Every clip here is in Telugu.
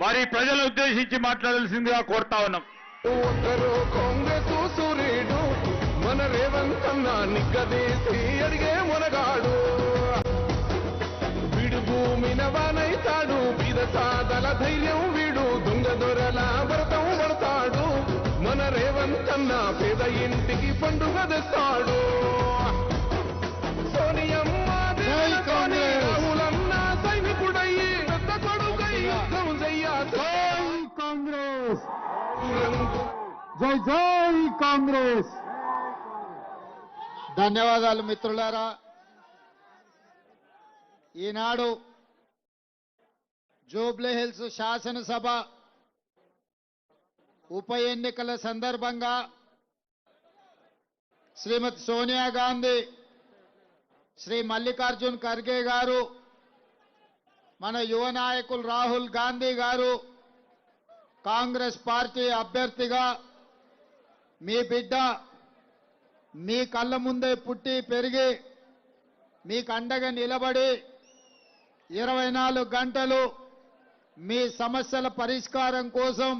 మరి ప్రజలను ఉద్దేశించి మాట్లాడాల్సిందిగా కోరుతా ఉన్నాం. ఒక్కరు కాంగ్రెస్ మన రేవంత్ అన్న నిగ్గదీసి అడిగే మునగాడు. వీడు బీద సాదల ధైర్యం వీడు దొంగ దొరల వ్రతం పడతాడు. మన రేవంత్ అన్న పేద ఇంటికి పండుగ తెస్తాడు. జై జై కాంగ్రెస్. ధన్యవాదాలు మిత్రులారా. ఈనాడు జూబ్లీ హిల్స్ శాసనసభ ఉప ఎన్నికల సందర్భంగా శ్రీమతి సోనియా గాంధీ శ్రీ మల్లికార్జున్ ఖర్గే గారు మన యువ నాయకులు రాహుల్ గాంధీ గారు కాంగ్రెస్ పార్టీ అభ్యర్థిగా మీ బిడ్డ మీ కళ్ళ ముందే పుట్టి పెరిగి మీకు అండగా నిలబడి ఇరవై నాలుగు గంటలు మీ సమస్యల పరిష్కారం కోసం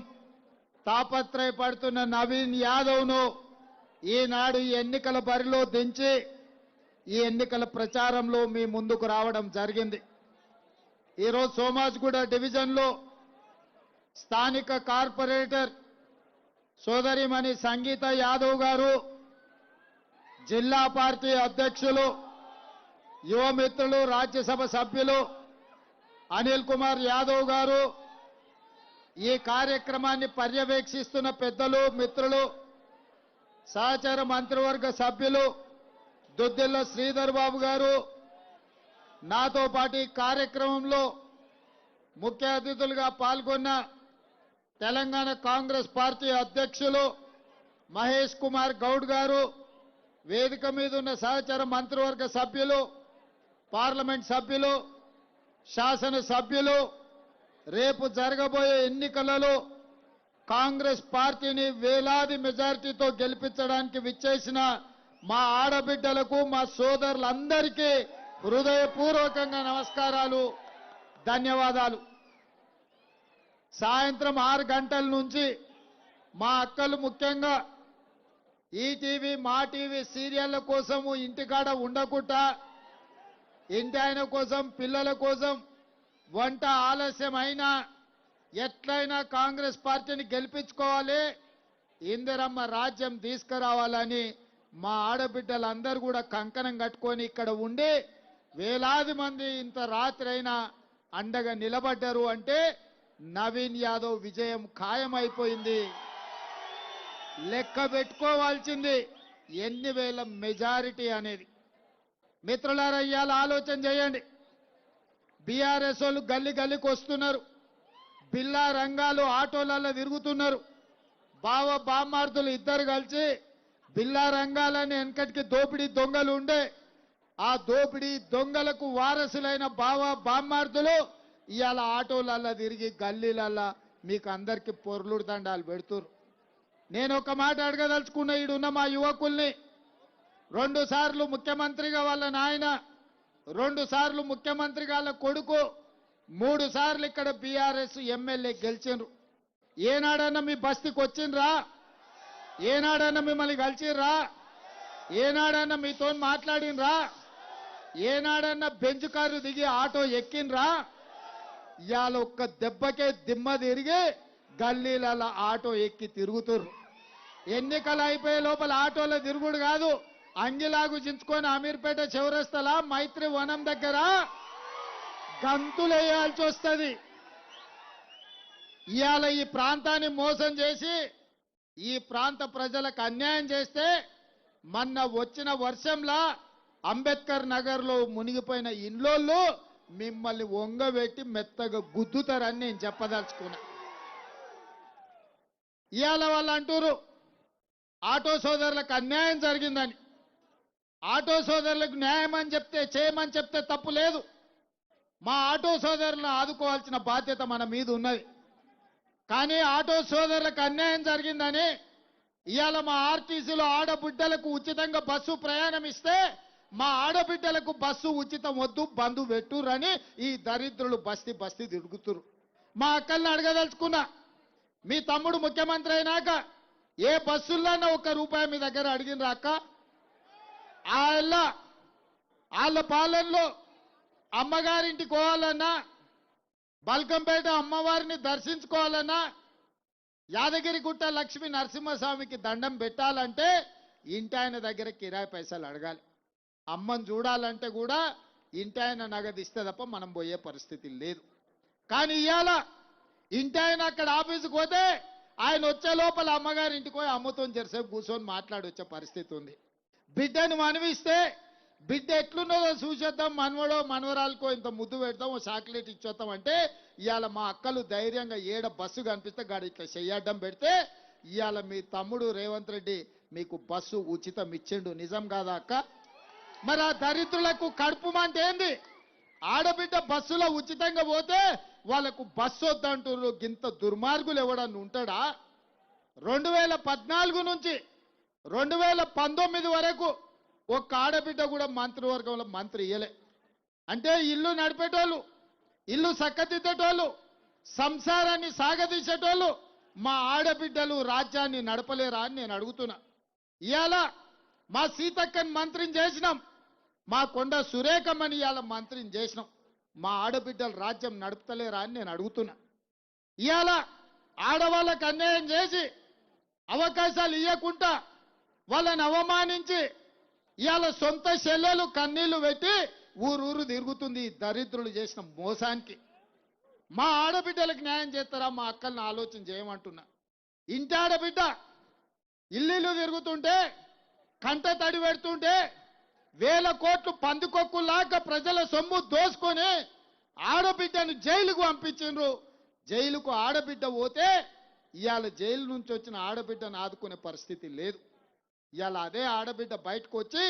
తాపత్రయపడుతున్న నవీన్ యాదవ్ను ఈనాడు ఈ ఎన్నికల బరిలో దించి ఈ ఎన్నికల ప్రచారంలో మీ ముందుకు రావడం జరిగింది. ఈరోజు సోమాజ్గూడ డివిజన్లో స్థానిక కార్పొరేటర్ సోదరిమణి సంగీత యాదవ్ గారు జిల్లా పార్టీ అధ్యక్షులు యువమిత్రులు రాజ్యసభ సభ్యులు అనిల్ కుమార్ యాదవ్ గారు ఈ కార్యక్రమాన్ని పర్యవేక్షిస్తున్న పెద్దలు మిత్రులు సహచర మంత్రివర్గ సభ్యులు దుద్దిల్ల శ్రీధర్ బాబు గారు నాతో పాటు ఈ కార్యక్రమంలో ముఖ్య అతిథులుగా పాల్గొన్న తెలంగాణ కాంగ్రెస్ పార్టీ అధ్యక్షులు మహేష్ కుమార్ గౌడ్ గారు వేదిక మీద ఉన్న సహచర మంత్రివర్గ సభ్యులు పార్లమెంట్ సభ్యులు శాసన సభ్యులు రేపు జరగబోయే ఎన్నికలలో కాంగ్రెస్ పార్టీని వేలాది మెజారిటీతో గెలిపించడానికి విచ్చేసిన మా ఆడబిడ్డలకు మా సోదరులందరికీ హృదయపూర్వకంగా నమస్కారాలు ధన్యవాదాలు. సాయంత్రం ఆరు గంటల నుంచి మా అక్కలు ముఖ్యంగా ఈటీవీ మా టీవీ సీరియళ్ళ కోసము ఇంటికాడ ఉండకుండా ఇంటి ఆయన కోసం పిల్లల కోసం వంట ఆలస్యం అయినా ఎట్లయినా కాంగ్రెస్ పార్టీని గెలిపించుకోవాలి ఇందిరమ్మ రాజ్యం తీసుకురావాలని మా ఆడబిడ్డలందరూ కూడా కంకణం కట్టుకొని ఇక్కడ ఉండి వేలాది మంది ఇంత రాత్రి అయినా అండగా నిలబడ్డారు అంటే నవీన్ యాదవ్ విజయం ఖాయమైపోయింది. లెక్క పెట్టుకోవాల్సింది ఎన్ని వేల మెజారిటీ అనేది. మిత్రులారా ఇవాళ ఆలోచన చేయండి. బీఆర్ఎస్ వాళ్ళు గల్లి గల్లికి వస్తున్నారు. బిల్లా రంగాలు ఆటోలలో తిరుగుతున్నారు. బావ బామ్మార్దులు ఇద్దరు కలిసి బిల్లా రంగాలని వెనకటికి దోపిడీ దొంగలు ఉండే ఆ దోపిడీ దొంగలకు వారసులైన బావ బామ్మార్దులు ఇవాళ ఆటోలల్లా తిరిగి గల్లీలల్లా మీకు అందరికి పొర్లుడు దండాలు పెడుతురు. నేను ఒక మాట అడగదలుచుకున్న ఈడున్న మా యువకుల్ని రెండు సార్లు ముఖ్యమంత్రిగా వాళ్ళ నాయన రెండు సార్లు ముఖ్యమంత్రిగా వాళ్ళ కొడుకు మూడు సార్లు ఇక్కడ బీఆర్ఎస్ ఎమ్మెల్యే గెలిచిండ్రు. ఏనాడన్నా మీ బస్తీకి వచ్చిండ్రా? ఏనాడన్నా మిమ్మల్ని కలిసిర్రా ఏనాడన్నా మీతో మాట్లాడినరా ఏనాడన్నా బెంచ్ కారు దిగి ఆటో ఎక్కిండ్రా? ఇవాళ ఒక్క దెబ్బకే దిమ్మ తిరిగి గల్లీలలో ఆటో ఎక్కి తిరుగుతుర్రు. ఎన్నికలు అయిపోయే లోపల ఆటోలో తిరుగుడు కాదు అంగిలాగు చించుకొని అమీర్పేట చివరస్తల మైత్రి వనం దగ్గర గంతులేయాల్సి వస్తుంది. ఇవాళ ఈ ప్రాంతాన్ని మోసం చేసి ఈ ప్రాంత ప్రజలకు అన్యాయం చేస్తే మొన్న వచ్చిన వర్షంలా అంబేద్కర్ నగర్లో మునిగిపోయిన ఇండ్లోళ్ళు మిమ్మల్ని వంగబెట్టి మెత్తగా గుద్దుతారని నేను చెప్పదలుచుకున్నా. ఇవాళ వాళ్ళు అంటారు ఆటో సోదరులకు అన్యాయం జరిగిందని. ఆటో సోదరులకు న్యాయం అని చెప్తే చేయమని చెప్తే తప్పు లేదు. మా ఆటో సోదరులను ఆదుకోవాల్సిన బాధ్యత మన మీద ఉన్నది. కానీ ఆటో సోదరులకు అన్యాయం జరిగిందని ఇవాళ మా ఆర్టీసీలో ఆడబిడ్డలకు ఉచితంగా బస్సు ప్రయాణం ఇస్తే మా ఆడబిడ్డలకు బస్సు ఉచితం వద్దు బంధు పెట్టురని ఈ దరిద్రులు బస్తీ బస్తీ తిరుగుతురు. మా అక్కల్ని అడగదలుచుకున్నా మీ తమ్ముడు ముఖ్యమంత్రి అయినాక ఏ బస్సుల్లోనే ఒక్క రూపాయి మీ దగ్గర అడిగినరా అక్క? వాళ్ళ వాళ్ళ పాలనలో అమ్మగారింటికి పోవాలన్నా బల్కంపేట అమ్మవారిని దర్శించుకోవాలన్నా యాదగిరిగుట్ట లక్ష్మీ నరసింహస్వామికి దండం పెట్టాలంటే ఇంటి ఆయన దగ్గర కిరాయి పైసలు అడగాలి. అమ్మని చూడాలంటే కూడా ఇంటాయన నగదు ఇస్తే తప్ప మనం పోయే పరిస్థితి లేదు. కానీ ఇవాళ ఇంటాయన అక్కడ ఆఫీసుకు పోతే ఆయన వచ్చే లోపల అమ్మగారి ఇంటికి పోయి అమ్మతో జరసేపు కూర్చొని మాట్లాడొచ్చే పరిస్థితి ఉంది. బిడ్డను మనవిస్తే బిడ్డ ఎట్లున్నదో చూసేద్దాం మనవడో మనవరాలకో ఇంత ముద్దు పెడతాం చాక్లెట్ ఇచ్చేద్దాం అంటే ఇవాళ మా అక్కలు ధైర్యంగా ఏడ బస్సు కనిపిస్తే గాడి ఇట్లా చెయ్యడ్డం పెడితే ఇవాళ మీ తమ్ముడు రేవంత్ రెడ్డి మీకు బస్సు ఉచితం ఇచ్చిండు. నిజం కాదా అక్క? మరి ఆ దరిద్రులకు కడుపు అంటే ఏంది? ఆడబిడ్డ బస్సులో ఉచితంగా పోతే వాళ్ళకు బస్సు వద్దంటున్నారు గింత దుర్మార్గులు ఎవడన్నా ఉంటాడా? రెండు వేల పద్నాలుగు నుంచి రెండు వేల పంతొమ్మిది వరకు ఒక్క ఆడబిడ్డ కూడా మంత్రివర్గంలో మంత్రి ఇయ్యలే. అంటే ఇల్లు నడిపేటోళ్ళు ఇల్లు చక్కదిద్దేటోళ్ళు సంసారాన్ని సాగదీసేటోళ్ళు మా ఆడబిడ్డలు రాజ్యాన్ని నడపలేరా అని నేను అడుగుతున్నా. ఇవాళ మా సీతక్కని మంత్రిని చేసినాం. మా కొండ సురేఖమ్మని ఇవాళ మంత్రిని చేసినాం. మా ఆడబిడ్డలు రాజ్యం నడుపుతలేరా అని నేను అడుగుతున్నా. ఇవాళ ఆడవాళ్ళకు అన్యాయం చేసి అవకాశాలు ఇవ్వకుండా వాళ్ళని అవమానించి ఇవాళ సొంత చెల్లెలు కన్నీళ్ళు పెట్టి ఊరూరు తిరుగుతుంది దరిద్రులు చేసిన మోసానికి. మా ఆడబిడ్డలకు న్యాయం చేస్తారా మా అక్కల్ని ఆలోచన చేయమంటున్నా. ఇంటి ఆడబిడ్డ ఇల్లు తిరుగుతుంటే కంట తడి పెడుతుంటే వేల కోట్లు పందుకొక్కులాగా ప్రజల సొమ్ము దోసుకొని ఆడబిడ్డను జైలుకు పంపించిండ్రు. జైలుకు ఆడబిడ్డ పోతే ఇవాళ జైలు నుంచి వచ్చిన ఆడబిడ్డను ఆదుకునే పరిస్థితి లేదు. ఇవాళ అదే ఆడబిడ్డ బయటకు వచ్చి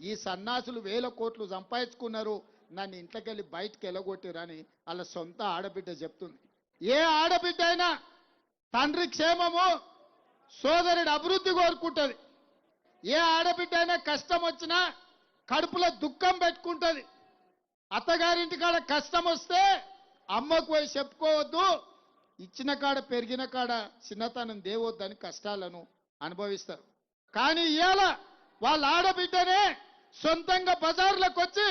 ఈ సన్నాసులు వేల కోట్లు సంపాదించుకున్నారు. నన్ను ఇంట్లోకెళ్ళి బయటకు వెళ్ళగొట్టిరని వాళ్ళ సొంత ఆడబిడ్డ చెప్తుంది. ఏ ఆడబిడ్డ అయినా తండ్రి క్షేమము సోదరుడు అభివృద్ధి కోరుకుంటుంది. ఏ ఆడబిడ్డ అయినా కష్టం వచ్చినా కడుపులో దుఃఖం పెట్టుకుంటుంది. అత్తగారింటి కాడ కష్టం వస్తే అమ్మకు పోయి చెప్పుకోవద్దు. ఇచ్చిన కాడ పెరిగిన కాడ చిన్నతనం దేవొద్దని కష్టాలను అనుభవిస్తారు. కానీ ఇవాళ వాళ్ళ ఆడబిడ్డనే సొంతంగా బజార్లకు వచ్చి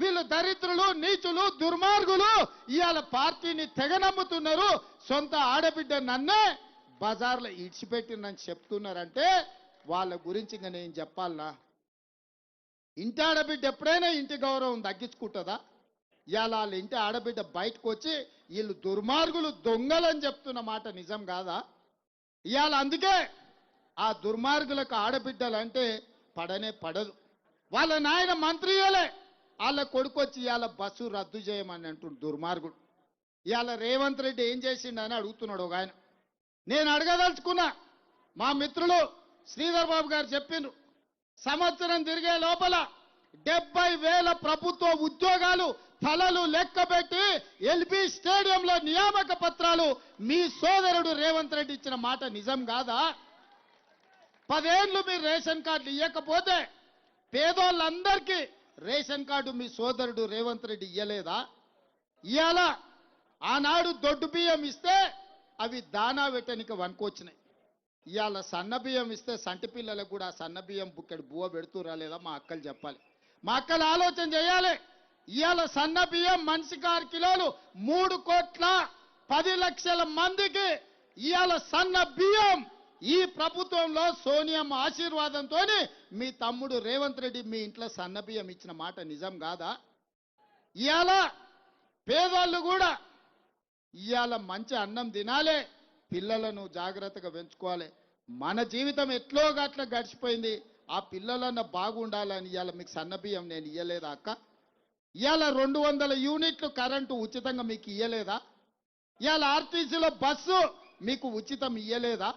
వీళ్ళు దరిద్రులు నీచులు దుర్మార్గులు ఇవాళ పార్టీని తెగనమ్ముతున్నారు. సొంత ఆడబిడ్డ నన్నే బజార్లో ఇడిచిపెట్టినని చెప్తున్నారంటే వాళ్ళ గురించి ఇంకా నేను చెప్పాలనా? ఇంటి ఆడబిడ్డ ఎప్పుడైనా ఇంటి గౌరవం తగ్గించుకుంటుందా? ఇవాళ వాళ్ళ ఇంటి ఆడబిడ్డ బయటకు వచ్చి వీళ్ళు దుర్మార్గులు దొంగలని చెప్తున్న మాట నిజం కాదా? ఇవాళ అందుకే ఆ దుర్మార్గులకు ఆడబిడ్డలంటే పడనే పడదు. వాళ్ళ నాయన మంత్రియోలే. వాళ్ళ కొడుకు వచ్చి ఇవాళ బస్సు రద్దు చేయమని అంటుండు దుర్మార్గుడు. ఇవాళ రేవంత్ రెడ్డి ఏం చేసిండని అడుగుతున్నాడు ఒక ఆయన. నేను అడగదలుచుకున్నా. మా మిత్రులు శ్రీధర్ బాబు గారు చెప్పిండ్రు. సంవత్సరం తిరిగే లోపల డెబ్బై వేల ప్రభుత్వ ఉద్యోగాలు తలలు లెక్కబెట్టి ఎల్బీ స్టేడియంలో నియామక పత్రాలు మీ సోదరుడు రేవంత్ రెడ్డి ఇచ్చిన మాట నిజం కాదా? పదేళ్ళు మీరు రేషన్ కార్డులు ఇవ్వకపోతే పేదోళ్ళందరికీ రేషన్ కార్డు మీ సోదరుడు రేవంత్ రెడ్డి ఇయ్యలేదా? ఇవాళ ఆనాడు దొడ్డు బియ్యం ఇస్తే అవి దానా వెట్టనికి వనుకొచ్చినాయి ఇవాళ సన్న బియ్యం ఇస్తే సంటి పిల్లలకు కూడా సన్నబియ్యం సన్న బియ్యం బుక్కడి బువ్వ పెడుతురా లేదా మా అక్కలు చెప్పాలి. మా అక్కలు ఆలోచన చేయాలి. ఇవాళ సన్న బియ్యం మనిషికి ఆరు కిలోలు మూడు కోట్ల పది లక్షల మందికి ఇవాళ సన్న బియ్యం ఈ ప్రభుత్వంలో సోనియం ఆశీర్వాదంతో మీ తమ్ముడు రేవంత్ రెడ్డి మీ ఇంట్లో సన్న బియ్యం ఇచ్చిన మాట నిజం కాదా? ఇవాళ పేదోళ్ళు కూడా ఇవాళ మంచి అన్నం తినాలి. పిల్లలను జాగ్రత్తగా పెంచుకోవాలి. మన జీవితం ఎట్లో గట్ల గడిచిపోయింది ఆ పిల్లలన్న బాగుండాలని ఇవాళ మీకు సన్నబియ్యం నేను ఇయ్యలేదా అక్క? ఇవాళ రెండు వందల యూనిట్లు కరెంటు ఉచితంగా మీకు ఇయ్యలేదా? ఇవాళ ఆర్టీసీలో బస్సు మీకు ఉచితం ఇయ్యలేదా?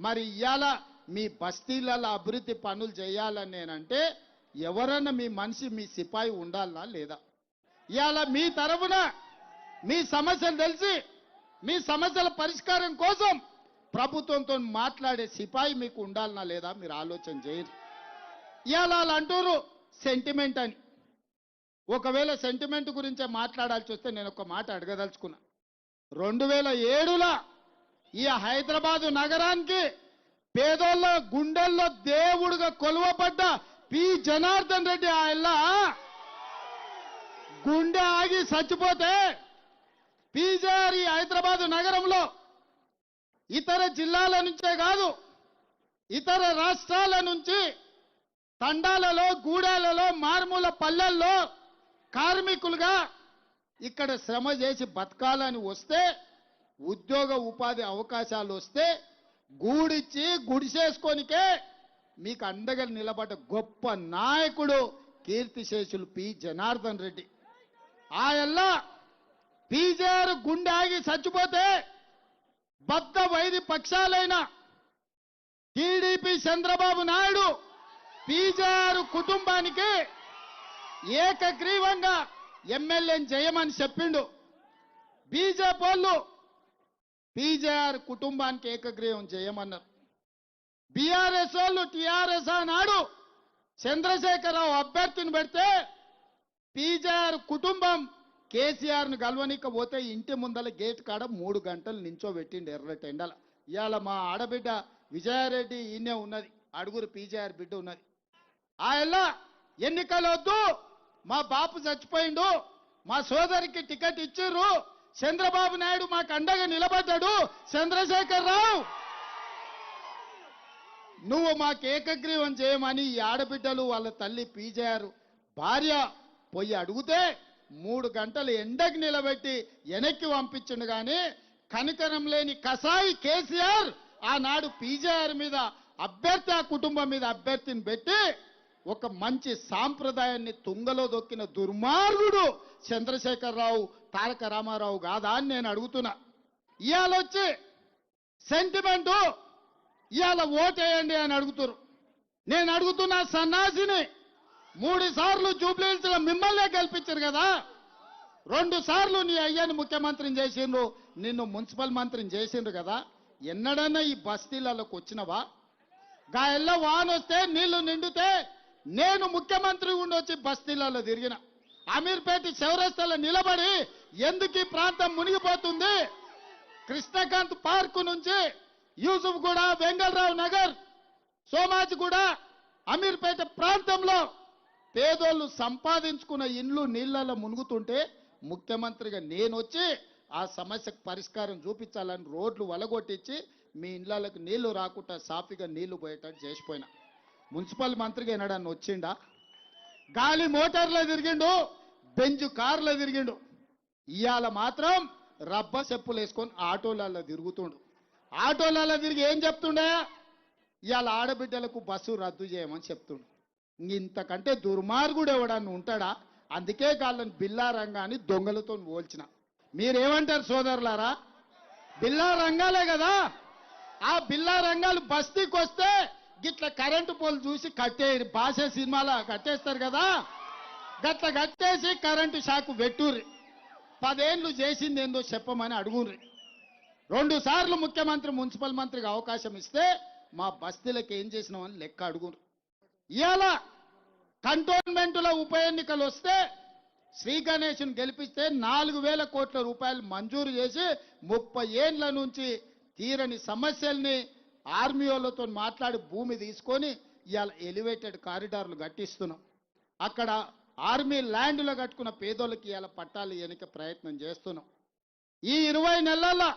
మరి ఇవాళ మీ బస్తీలలో అభివృద్ధి పనులు చేయాలని నేనంటే ఎవరన్నా మీ మనిషి మీ సిపాయి ఉండాలా లేదా? ఇవాళ మీ తరఫున మీ సమస్యలు తెలిసి మీ సమస్యల పరిష్కారం కోసం ప్రభుత్వంతో మాట్లాడే సిపాయి మీకు ఉండాలనా లేదా మీరు ఆలోచన చేయరు. ఇవాళ వాళ్ళు అంటారు సెంటిమెంట్ అని. ఒకవేళ సెంటిమెంట్ గురించే మాట్లాడాల్సి వస్తే నేను ఒక మాట అడగదలుచుకున్నా. రెండు వేల ఏడులో ఈ హైదరాబాదు నగరానికి పేదోళ్ళ గుండెల్లో దేవుడుగా కొలువబడ్డ పి. జనార్దన్ రెడ్డి ఆయన గుండె ఆగి చచ్చిపోతే పీజారి హైదరాబాదు నగరంలో ఇతర జిల్లాల నుంచే కాదు ఇతర రాష్ట్రాల నుంచి తండాలలో గూడాలలో మారుమూల పల్లెల్లో కార్మికులుగా ఇక్కడ శ్రమ చేసి బతకాలని వస్తే ఉద్యోగ ఉపాధి అవకాశాలు వస్తే గూడిచ్చి గుడిసేసుకొనికే మీకు అండగా నిలబడ్డ గొప్ప నాయకుడు కీర్తిశేషులు పి. జనార్దన్ రెడ్డి. ఆయల్లా పీజేఆర్ గుండె ఆగి చచ్చిపోతే బద్ద వైది పక్షాలైన టీడీపీ చంద్రబాబు నాయుడు పీజేఆర్ కుటుంబానికి ఏకగ్రీవంగా ఎమ్మెల్యేని చేయమని చెప్పిండు. బీజేపీ వాళ్ళు పీజేఆర్ కుటుంబానికి ఏకగ్రీవం చేయమన్నారు. బీఆర్ఎస్ వాళ్ళు టీఆర్ఎస్ ఆనాడు చంద్రశేఖరరావు అభ్యర్థిని పెడితే పీజేఆర్ కుటుంబం కేసీఆర్ను ను ఇంటి ముందల గేట్ కాడ మూడు గంటలు నించోబెట్టిండు ఎర్రటి ఎండల ఇవాళ మా ఆడబిడ్డ విజయారెడ్డి ఈయనే ఉన్నది. అడుగురు పీజేఆర్ బిడ్డ ఉన్నది. ఆయన ఎన్నికలు వద్దు మా బాపు చచ్చిపోయిండు. మా సోదరికి టికెట్ ఇచ్చిర్రు. చంద్రబాబు నాయుడు మాకు అండగా నిలబడ్డాడు. చంద్రశేఖర్ రావు నువ్వు మాకు ఏకగ్రీవం చేయమని ఈ ఆడబిడ్డలు వాళ్ళ తల్లి పీజేఆర్ భార్య పోయి అడిగితే మూడు గంటలు ఎండకి నిలబెట్టి వెనక్కి పంపించిండు కానీ కనికరం లేని కసాయి కేసీఆర్ ఆనాడు పీజేఆర్ మీద అభ్యర్థి ఆ కుటుంబం మీద అభ్యర్థిని పెట్టి ఒక మంచి సాంప్రదాయాన్ని తుంగలో దొక్కిన దుర్మార్గుడు చంద్రశేఖరరావు తారక రామారావు కాదా అని నేను అడుగుతున్నా. ఇవాళ వచ్చి సెంటిమెంటు ఇవాళ ఓటేయండి అని అడుగుతురు నేను అడుగుతున్నా సన్నాసిని మూడు సార్లు జూబ్లీహిల్స్ మిమ్మల్నే గెలిపించారు కదా. రెండు సార్లు నీ అయ్యని ముఖ్యమంత్రిని చేసిండ్రు నిన్ను మున్సిపల్ మంత్రిని చేసిండ్రు కదా. ఎన్నడన్నా ఈ బస్తీలలోకి వచ్చినవా? గాయల్లో వాన వస్తే నీళ్ళు నిండితే నేను ముఖ్యమంత్రి ఉండి వచ్చి బస్తీలలో తిరిగిన. అమీర్పేట చౌరస్తాలో నిలబడి ఎందుకు ఈ ప్రాంతం మునిగిపోతుంది? కృష్ణకాంత్ పార్క్ నుంచి యూసుఫ్ కూడా వెంగళరావు నగర్ సోమాజ్ కూడా అమీర్పేట ప్రాంతంలో పేదోళ్ళు సంపాదించుకున్న ఇండ్లు నీళ్ళలో మునుగుతుంటే ముఖ్యమంత్రిగా నేను వచ్చి ఆ సమస్యకు పరిష్కారం చూపించాలని రోడ్లు వలగొట్టించి మీ ఇండ్లకు నీళ్ళు రాకుండా సాఫీగా నీళ్ళు పోయేటట్టు చేసిపోయినా. మున్సిపల్ మంత్రిగా ఏనాడని వచ్చిండా? గాలి మోటార్లో తిరిగిండు బెంజు కార్లో తిరిగిండు. ఇవాళ మాత్రం రబ్బ చెప్పులు వేసుకొని ఆటోలలో తిరుగుతుండు. ఆటోలలో తిరిగి ఏం చెప్తుండే? ఇవాళ ఆడబిడ్డలకు బస్సు రద్దు చేయమని చెప్తుండు. ఇంతకంటే దుర్మార్గుడు ఎవడన్నా ఉంటాడా? అందుకే వాళ్ళని బిల్లా రంగాన్ని దొంగలతో పోల్చిన. మీరేమంటారు సోదరులారా? బిల్లా రంగాలే కదా! ఆ బిల్లా రంగాలు బస్తీకి వస్తే గిట్ల కరెంటు పోలు చూసి కట్టే భాష సినిమాలో కట్టేస్తారు కదా! గట్ల కట్టేసి కరెంటు షాకు పెట్టుర్రి. పదేళ్ళు చేసింది ఏందో చెప్పమని అడుగుర్రి. రెండు సార్లు ముఖ్యమంత్రి మున్సిపల్ మంత్రికి అవకాశం ఇస్తే మా బస్తీలకు ఏం చేసినామని లెక్క అడుగురు ఇవాళ కంటోన్మెంట్లో ఉప ఎన్నికలు వస్తే శ్రీ గణేష్ను గెలిపిస్తే నాలుగు వేల కోట్ల రూపాయలు మంజూరు చేసి ముప్పై ఏండ్ల నుంచి తీరని సమస్యల్ని ఆర్మీ వాళ్ళతో మాట్లాడి భూమి తీసుకొని ఇవాళ ఎలివేటెడ్ కారిడార్లు కట్టిస్తున్నాం. అక్కడ ఆర్మీ ల్యాండ్లో కట్టుకున్న పేదోళ్ళకి ఇవాళ పట్టాలు ఇవ్వడానికి ప్రయత్నం చేస్తున్నాం. ఈ ఇరవై నెలల్లో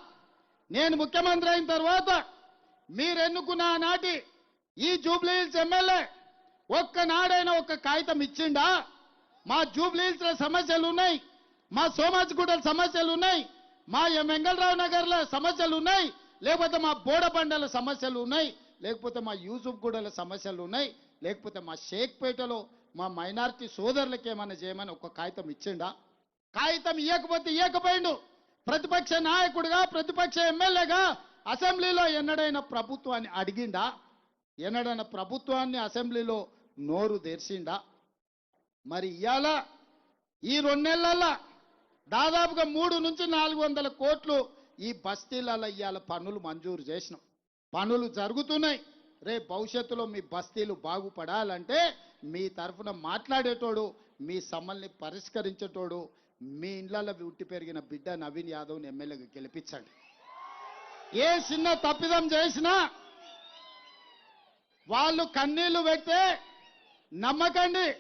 నేను ముఖ్యమంత్రి అయిన తర్వాత మీరెన్నుకున్న నాటి ఈ జూబ్లీహిల్స్ ఎమ్మెల్యే ఒక్కనాడైనా ఒక్క కాగితం ఇచ్చిండా? మా జూబ్లీహిల్స్ సమస్యలు ఉన్నాయి మా సోమాజిగూడల సమస్యలు ఉన్నాయి మా వెంగళరావు నగర్లో సమస్యలు ఉన్నాయి లేకపోతే మా బోడబండల సమస్యలు ఉన్నాయి లేకపోతే మా యూసుఫ్ గూడల సమస్యలు ఉన్నాయి లేకపోతే మా షేక్పేటలో మా మైనార్టీ సోదరులకి ఏమైనా చేయమని ఒక కాగితం ఇచ్చిండా? కాగితం ఇవ్వకపోతే ఇవ్వకపోయిండు ప్రతిపక్ష నాయకుడిగా ప్రతిపక్ష ఎమ్మెల్యేగా అసెంబ్లీలో ఎన్నడైనా ప్రభుత్వాన్ని అడిగిండా? ఎన్నడైనా ప్రభుత్వాన్ని అసెంబ్లీలో నోరు తెరిచిండా? మరి ఇవాళ ఈ రెండు దాదాపుగా మూడు నుంచి నాలుగు వందల కోట్లు ఈ బస్తీలలో ఇవాళ పనులు మంజూరు చేసినాం. పనులు జరుగుతున్నాయి. రేపు భవిష్యత్తులో మీ బస్తీలు బాగుపడాలంటే మీ తరఫున మాట్లాడేటోడు మీ సమ్మల్ని పరిష్కరించేటోడు మీ ఇండ్లలో ఉట్టి పెరిగిన బిడ్డ నవీన్ యాదవ్ని ఎమ్మెల్యేగా గెలిపించండి. ఏ చిన్న తప్పిదం చేసినా వాళ్ళు కన్నీళ్ళు పెడితే నమ్మకండి.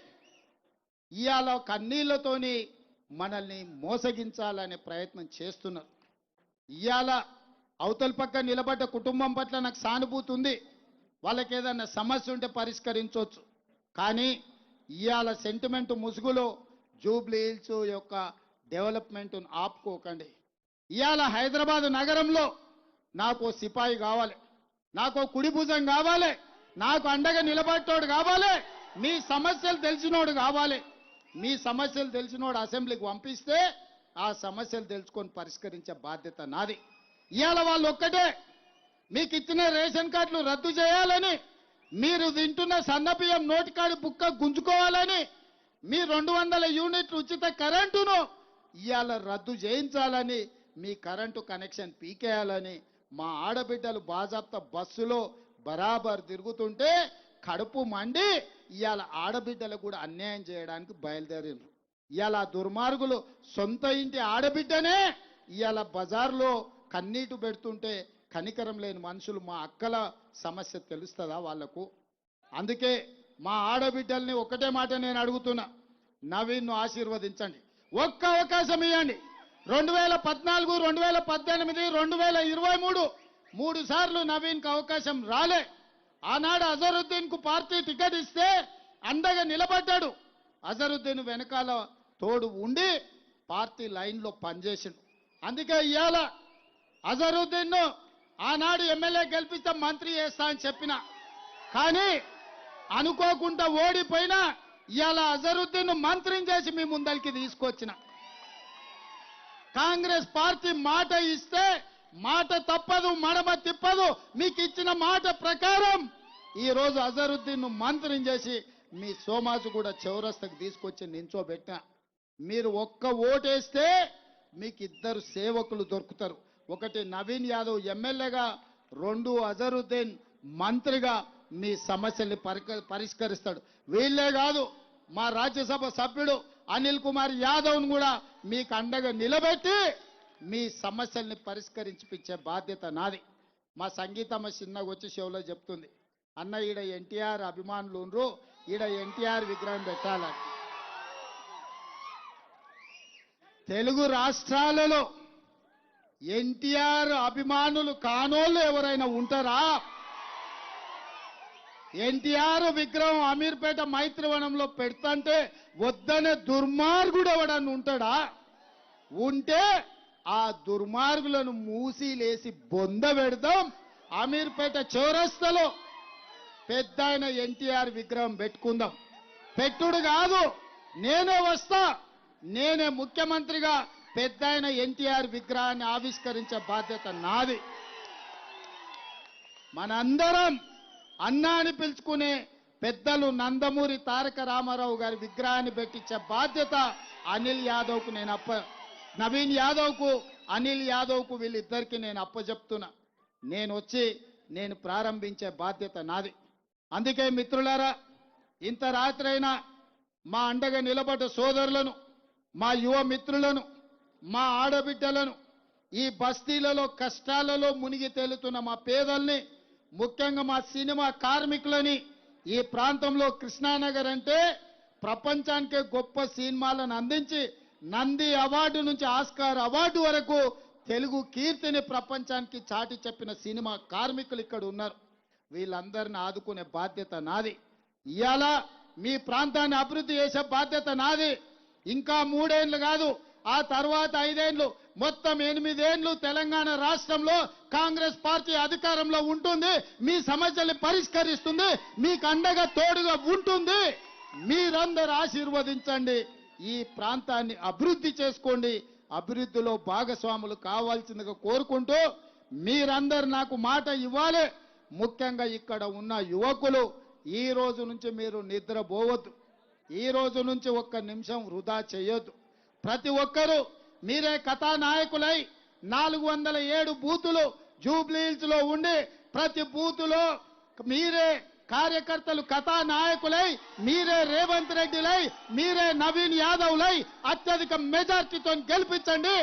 ఇవాళ కన్నీళ్ళతోని మనల్ని మోసగించాలనే ప్రయత్నం చేస్తున్నారు. ఇవాళ అవతల పక్క నిలబడ్డ కుటుంబం పట్ల నాకు సానుభూతి ఉంది. వాళ్ళకి ఏదైనా సమస్య ఉంటే పరిష్కరించవచ్చు. కానీ ఇవాళ సెంటిమెంట్ ముసుగులో జూబ్లీ హిల్స్ యొక్క డెవలప్మెంట్ను ఆపుకోకండి. ఇవాళ హైదరాబాద్ నగరంలో నాకు ఓ సిపాయి కావాలి. నాకు కుడి భుజం కావాలి. నాకు అండగా నిలబట్టోడు కావాలి. మీ సమస్యలు తెలిసినోడు కావాలి. మీ సమస్యలు తెలిసినోడు అసెంబ్లీకి పంపిస్తే ఆ సమస్యలు తెలుసుకొని పరిష్కరించే బాధ్యత నాది. ఇవాళ వాళ్ళు ఒక్కటే. మీకు ఇచ్చిన రేషన్ కార్డులు రద్దు చేయాలని మీరు తింటున్న సన్నబియ్యం నోటికాడి బుక్క గుంజుకోవాలని మీ రెండు వందల యూనిట్లు ఉచిత కరెంటును ఇవాళ రద్దు చేయించాలని మీ కరెంటు కనెక్షన్ పీకేయాలని మా ఆడబిడ్డలు బాజాప్త బస్సులో బరాబర్ తిరుగుతుంటే కడుపు మండి ఇవాళ ఆడబిడ్డలకు కూడా అన్యాయం చేయడానికి బయలుదేరిండ్రు ఇవాళ దుర్మార్గులు సొంత ఇంటి ఆడబిడ్డనే ఇవాళ బజార్లో కన్నీటు పెడుతుంటే కనికరం లేని మనుషులు మా అక్కల సమస్య తెలుస్తుందా వాళ్ళకు అందుకే మా ఆడబిడ్డల్ని ఒకటే మాట నేను అడుగుతున్నా. నవీన్ను ఆశీర్వదించండి. ఒక్క అవకాశం ఇవ్వండి రెండు వేల పద్నాలుగు రెండు వేల పద్దెనిమిది రెండు వేల ఇరవై మూడు మూడు సార్లు నవీన్కి అవకాశం రాలే. ఆనాడు అజరుద్దీన్కు పార్టీ టికెట్ ఇస్తే అండగా నిలబడ్డాడు. అజరుద్దీన్ వెనకాల తోడు ఉండి పార్టీ లైన్లో పనిచేసిండు. అందుకే ఇవాళ అజరుద్దీన్ ఆనాడు ఎమ్మెల్యే గెలిపిస్తే మంత్రి చేస్తా అని చెప్పిన. కానీ అనుకోకుండా ఓడిపోయినా ఇవాళ అజరుద్దీన్ మంత్రిని చేసి మీ ముందరికి తీసుకొచ్చిన. కాంగ్రెస్ పార్టీ మాట ఇస్తే మాట తప్పదు మడమ తిప్పదు మీకు ఇచ్చిన మాట ప్రకారం ఈ రోజు అజరుద్దీన్ మంత్రిని చేసి మీ సోమాజు కూడా చౌరస్తకు తీసుకొచ్చి నించోబెట్టిన. మీరు ఒక్క ఓటేస్తే మీకు ఇద్దరు సేవకులు దొరుకుతారు. ఒకటి నవీన్ యాదవ్ ఎమ్మెల్యేగా రెండు అజరుద్దీన్ మంత్రిగా మీ సమస్యల్ని పరిక- పరిష్కరిస్తాడు. వీళ్ళే కాదు మా రాజ్యసభ సభ్యుడు అనిల్ కుమార్ యాదవ్ను కూడా మీకు అండగా నిలబెట్టి మీ సమస్యల్ని పరిష్కరించిపించే బాధ్యత నాది. మా సంగీతమ్మ చిన్నగా వచ్చి షోలో చెప్తుంది అన్న ఈడ ఎన్టీఆర్ అభిమానులు ఉండ్రు ఈడ ఎన్టీఆర్ విగ్రహం పెట్టాలని తెలుగు రాష్ట్రాలలో ఎన్టీఆర్ అభిమానులు కానోళ్ళు ఎవరైనా ఉంటారా? ఎన్టీఆర్ విగ్రహం అమీర్పేట మైత్రివనంలో పెడతంటే వద్దనే దుర్మార్గుడు ఎవడన్నా ఉంటాడా? ఉంటే ఆ దుర్మార్గులను మూసిలేసి బొంద పెడదాం అమీర్పేట చౌరస్తలో. పెద్ద ఆయన ఎన్టీఆర్ విగ్రహం పెట్టుకుందాం. పెట్టుడు కాదు నేనే వస్తా. నేనే ముఖ్యమంత్రిగా పెద్ద ఆయన ఎన్టీఆర్ విగ్రహాన్ని ఆవిష్కరించే బాధ్యత నాది. మనందరం అన్నా అని పిలుచుకునే పెద్దలు నందమూరి తారక రామారావు గారి విగ్రహాన్ని పెట్టించే బాధ్యత అనిల్ యాదవ్కు నేను అప్ప నవీన్ యాదవ్కు అనిల్ యాదవ్కు వీళ్ళిద్దరికి నేను అప్పచెప్తున్నా నేను వచ్చి నేను ప్రారంభించే బాధ్యత నాది. అందుకే మిత్రులారా ఇంత రాత్రైనా మా అండగా నిలబడ్డ సోదరులను మా యువ మిత్రులను మా ఆడబిడ్డలను ఈ బస్తీలలో కష్టాలలో మునిగి తేలుతున్న మా పేదల్ని ముఖ్యంగా మా సినిమా కార్మికులని ఈ ప్రాంతంలో కృష్ణానగర్ అంటే ప్రపంచానికే గొప్ప సినిమాలను అందించి నంది అవార్డు నుంచి ఆస్కార్ అవార్డు వరకు తెలుగు కీర్తిని ప్రపంచానికి చాటి చెప్పిన సినిమా కార్మికులు ఇక్కడ ఉన్నారు. వీళ్ళందరిని ఆదుకునే బాధ్యత నాది. ఇవాళ మీ ప్రాంతాన్ని అభివృద్ధి చేసే బాధ్యత నాది. ఇంకా మూడేండ్లు కాదు ఆ తర్వాత ఐదేండ్లు మొత్తం ఎనిమిదేండ్లు తెలంగాణ రాష్ట్రంలో కాంగ్రెస్ పార్టీ అధికారంలో ఉంటుంది. మీ సమస్యల్ని పరిష్కరిస్తుంది. మీకు అండగా తోడుగా ఉంటుంది. మీరందరూ ఆశీర్వదించండి. ఈ ప్రాంతాన్ని అభివృద్ధి చేసుకోండి. అభివృద్ధిలో భాగస్వాములు కావాల్సిందిగా కోరుకుంటూ మీరందరు నాకు మాట ఇవ్వాలి. ముఖ్యంగా ఇక్కడ ఉన్న యువకులు ఈ రోజు నుంచి మీరు నిద్రపోవద్దు. ఈ రోజు నుంచి ఒక్క నిమిషం వృధా చేయొద్దు. ప్రతి ఒక్కరూ మీరే కథానాయకులై నాలుగు వందల ఏడు బూతులు జూబ్లీహిల్స్లో ఉండి ప్రతి బూతులో మీరే కార్యకర్తలు కథా నాయకులై మీరే రేవంత్ రెడ్డిలై మీరే నవీన్ యాదవ్లై అత్యధిక మెజార్టీతో గెలిపించండి.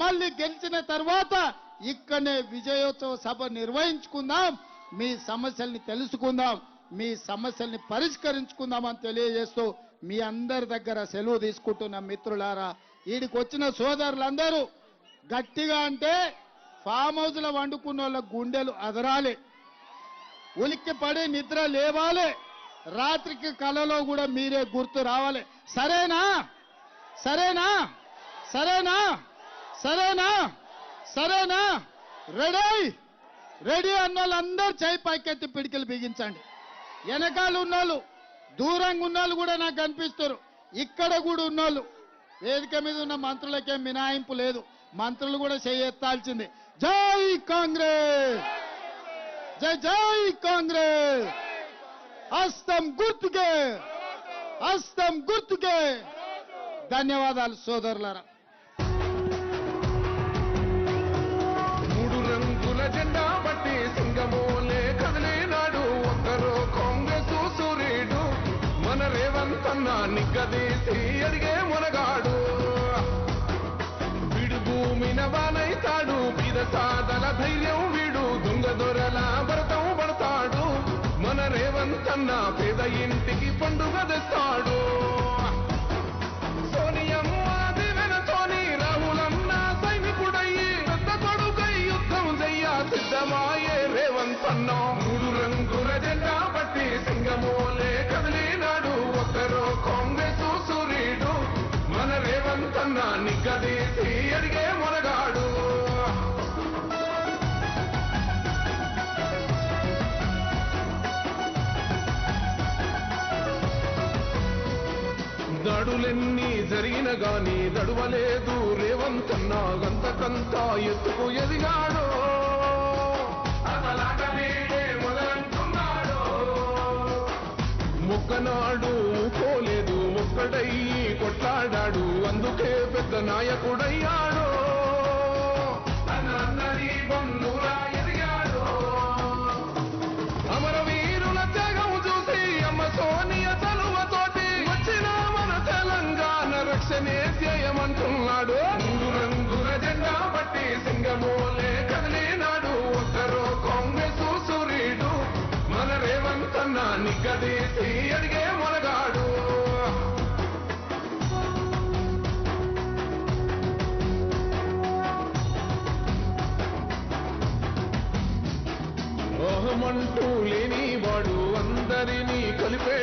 మళ్ళీ గెలిచిన తర్వాత ఇక్కడనే విజయోత్సవ సభ నిర్వహించుకుందాం. మీ సమస్యల్ని తెలుసుకుందాం. మీ సమస్యల్ని పరిష్కరించుకుందామని తెలియజేస్తూ మీ అందరి దగ్గర సెలవు తీసుకుంటున్న మిత్రులారా వీడికి వచ్చిన సోదరులందరూ గట్టిగా అంటే ఫామ్ హౌస్ వండుకున్న వాళ్ళ గుండెలు అదరాలి. ఉలిక్కి పడి నిద్ర లేవాలి. రాత్రికి కలలో కూడా మీరే గుర్తు రావాలి. సరేనా? సరేనా? సరేనా? సరేనా? సరేనా? రెడీ? రెడీ అన్న వాళ్ళందరూ చేయి పైకెత్తి పిడికిలు బిగించండి. వెనకాల ఉన్నోళ్ళు దూరంగా ఉన్నోళ్ళు కూడా నాకు కనిపిస్తారు. ఇక్కడ కూడా ఉన్నోళ్ళు. వేదిక మీద ఉన్న మంత్రులకేం మినాయింపు లేదు. మంత్రులు కూడా చేయెత్తాల్సింది జై కాంగ్రెస్! జై జై కాంగ్రెస్! హస్తం గుర్తుకే! హస్తం గుర్తుకే! ధన్యవాదాలు సోదరులారా. మూడు రంగుల జెండా బట్టి సింగమోలే కదిలినాడు ఒక్కరో కాంగ్రెస్ సూర్యుడు మన రేవంత్ అన్న నిగ్గదీసి అడిగే మునగాడు. వీడు భూమిన బానైతాడు. బీద సాదల ధైర్యం దొరల భరతం పడతాడు. మన రేవంతన్న పేద ఇంటికి పండుగ తెస్తాడు. సిద్ధమాయే రేవంతన్నో. మూడు రంగుల జెండా పట్టి సింగమోలే కదిలినాడు. ఒకరో కాంగ్రెస్ సూర్యుడు మన రేవంతన్న నిగ్గదీసి అడిగే ఎన్ని జరిగిన గాని దడువలేదు రేవంతన్నా గంతకంత ఎత్తుకు ఎదిగాడు. అసలాట మొక్కనాడు పోలేదు ఒక్కడయ్యి కొట్లాడాడు. అందుకే పెద్ద నాయకుడయ్యాడు. రక్షణే ధ్యేయమంటున్నాడు రంగు రంగుల జెండా పట్టి సింగమోలే కదిలినాడు. ఒక్కరో కాంగ్రెస్ సూర్యుడు మన రేవంత్ అన్న నిగ్గదీసి అడిగే మొలగాడు. మోహమంటూ లేని వాడు అందరినీ కలిపే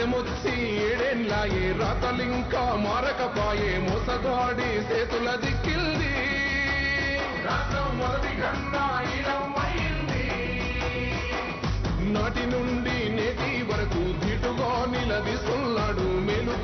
నచ్చమొచ్చి ఏడేళ్ళాయే రాతలింకా మారకపాయే మోసగాడి చేతుల దిక్కిల్ది. మొదటి కన్నా నాటి నుండి నేటి వరకు దిటుగా నిలదీస్తున్నాడు మేలు